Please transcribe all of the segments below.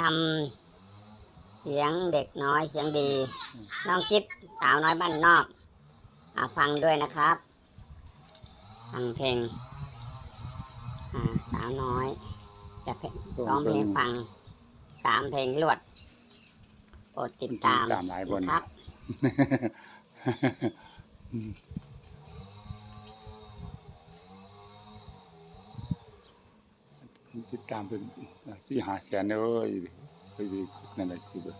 นำเสียงเด็กน้อยเสียงดี น้องจิ๊บสาวน้อยบ้านนอกอาฟังด้วยนะครับ ฟังเพลงอ่าสาวน้อย จะเพลงร้องเพลงให้ฟังสามเพลงรวดโปรดติดตามตามหลายบนนะครับ ติดตามเป็นสี่หาแสนเด้อเอ้ยไปสินั่นแหละคือแบบ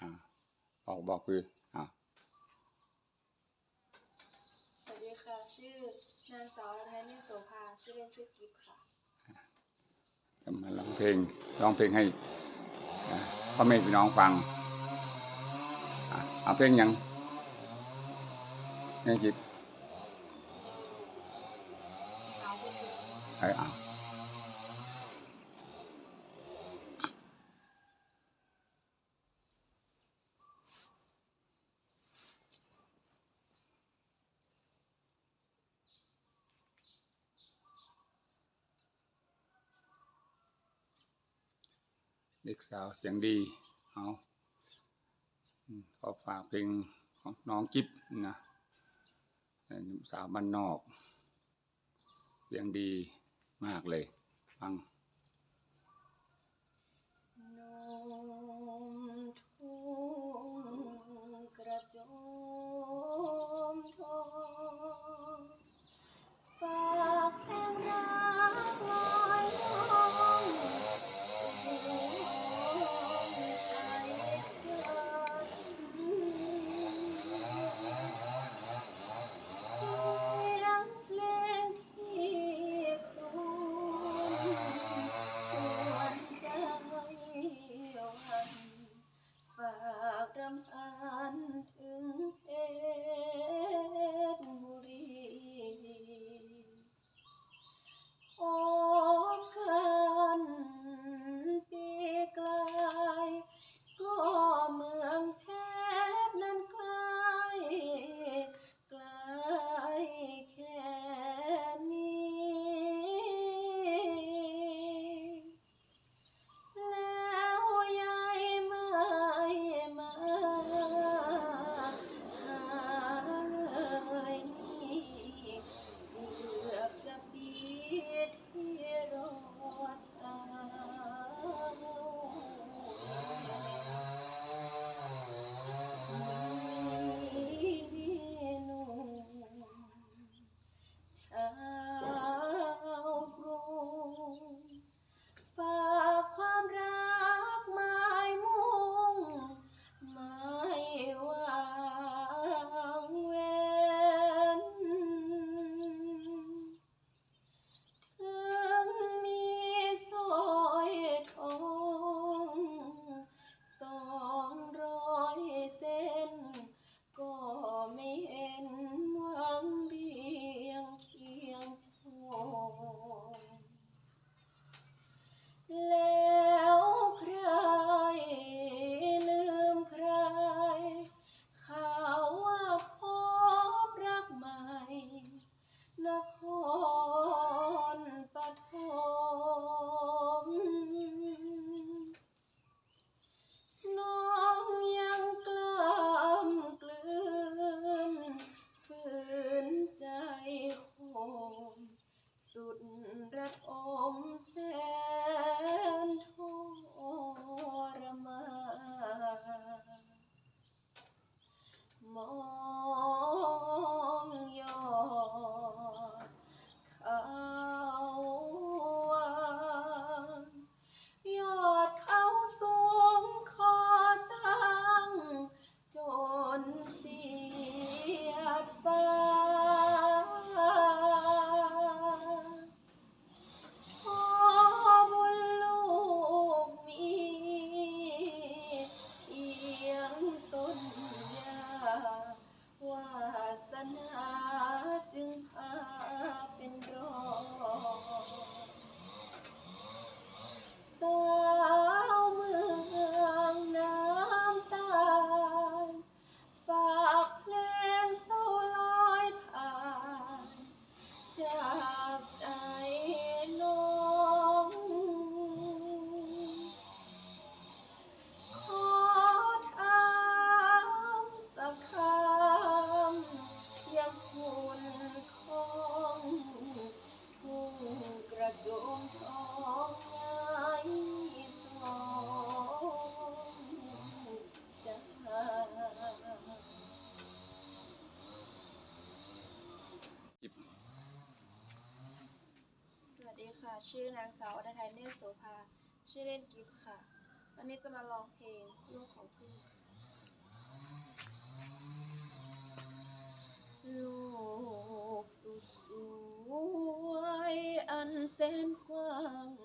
อ่าบอกบอกคืออ่าสวัสดีค่ะ ชื่อนางสาวไทยเนตรโสภาชื่อเล่นชื่อกิฟต์ค่ะจะมาร้องเพลงร้องเพลงให้อ่าพ่อแม่พี่น้องฟังอ่าเอาเพลงหยัง ยังจิตสาวคนเดียวไอ้อ่าเด็กสาวเสียงดี เอาขอฝากเพลงของน้องจิ๊บนะ นุ่มสาวบ้านนอกเสียงดีมากเลย ฟัง ค่ะ ชื่อนางสาวอรไทยเนตรโสภา ชื่อเล่นกิฟค่ะ วันนี้จะมาร้องเพลงลูกของพึ่งลูกสุดสวยอันแสนกว้าง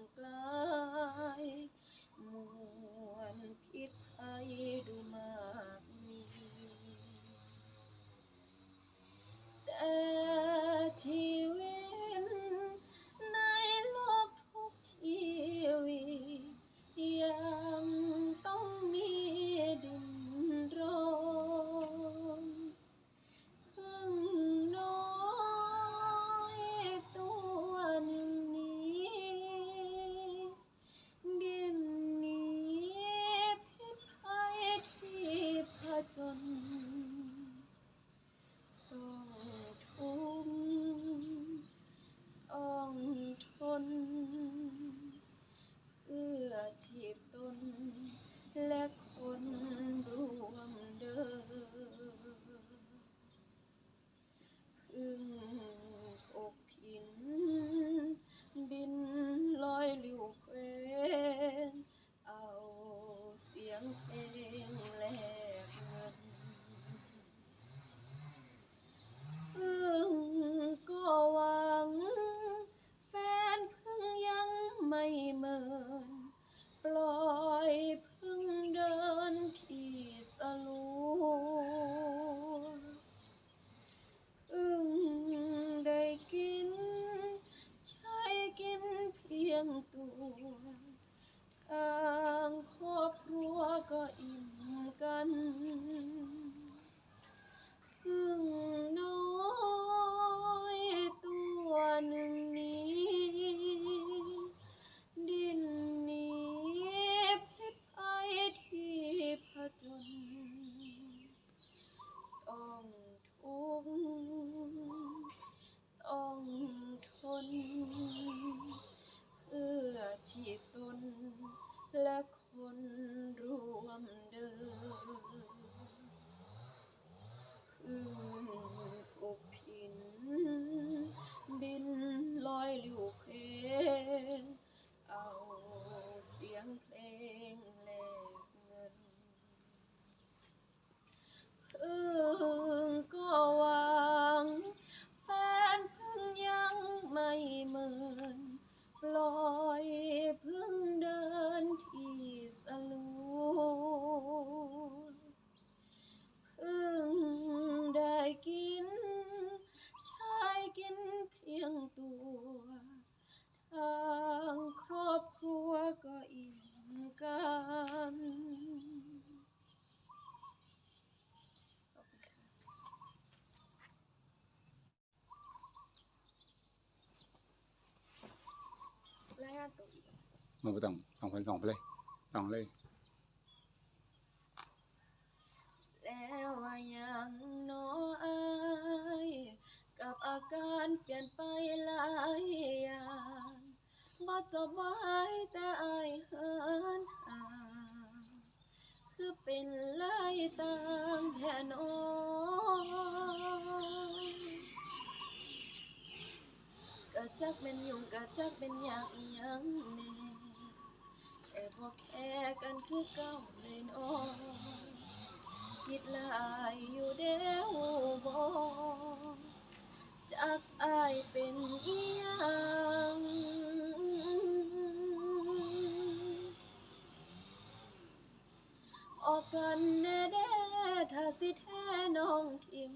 เสีย ผ มันก็ต้องลองไปลองไปเลยลองเลย แล้วยังน้อยกับอาการเปลี่ยนไปหลายอย่างบ่จบไว้แต่อายเหินห่างคือเป็นลายต่างแผ่นออยกะ จักเป็นยุงกะจักเป็นอยากยังแน่แต่พอแค่กันคือเก่าเลยน้อยคิดลายอยู่เด้วบอจากอายเป็นอียังออกกันแน่เด้ถ้าสิแท้น้องทิม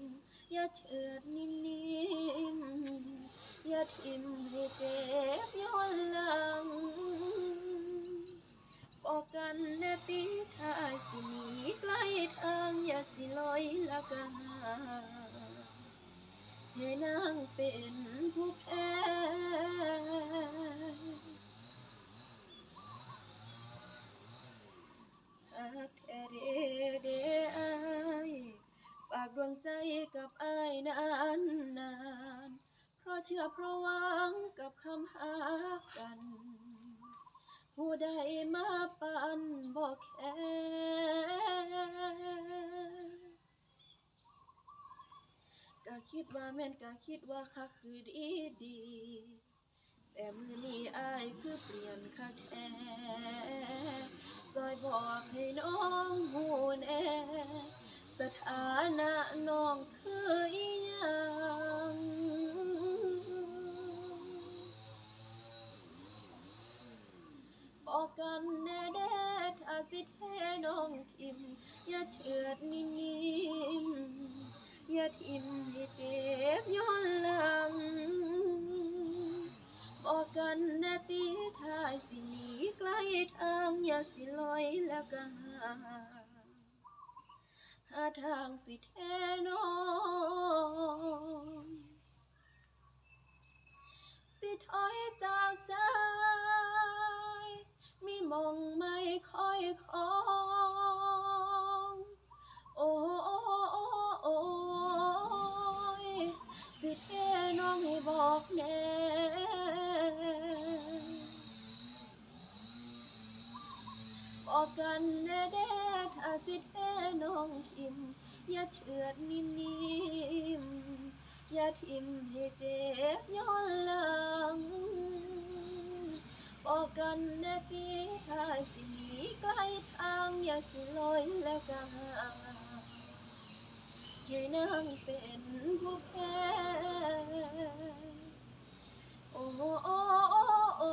อย่าเฉิดนิ่ม อย่าทิมให้เจ็บย้อนหลังบอกกันแน่ติถ้าสิหนีใกล้ทางอย่าสิลอยละกันให้นางเป็นผู้แพ้หากแท้เดเดอายฝากดวงใจกับอายนานนาน ราะเชื่อเพราะหวังกับคำหากัน ผู้ใดมาปันบอกแค่ก็คิดว่าแม่นก็คิดว่าคักคือดีดี แต่มือนี้อายคือเปลี่ยนคักแอซอยบอกให้น้องหูแน่สถานะน้องคือ เชือดนิ่มอย่าทิมให้เจ็บย้อนหลัง บอกกันแน่ตีถ้าสิหนีไกล้ทางอย่าสิลอยแล้วก็หาหาทางสิเทนองสิถอยจากใจมีมองไม่ค่อยของ โอ้โอ้ยสิเทน้องให้บอกแน่บอกกันแน่เด้ถ้าสิเทน้องทิม อย่าเชือดนิ่มๆอย่าทิมให้เจ็บย้อนหลังบอกกันแน่ตีถ้าสิหนีไกล้ทาง อย่าสิลอยแล้วก็หา ให้นางเป็นผู้แพ้โอ้โอ้โอ้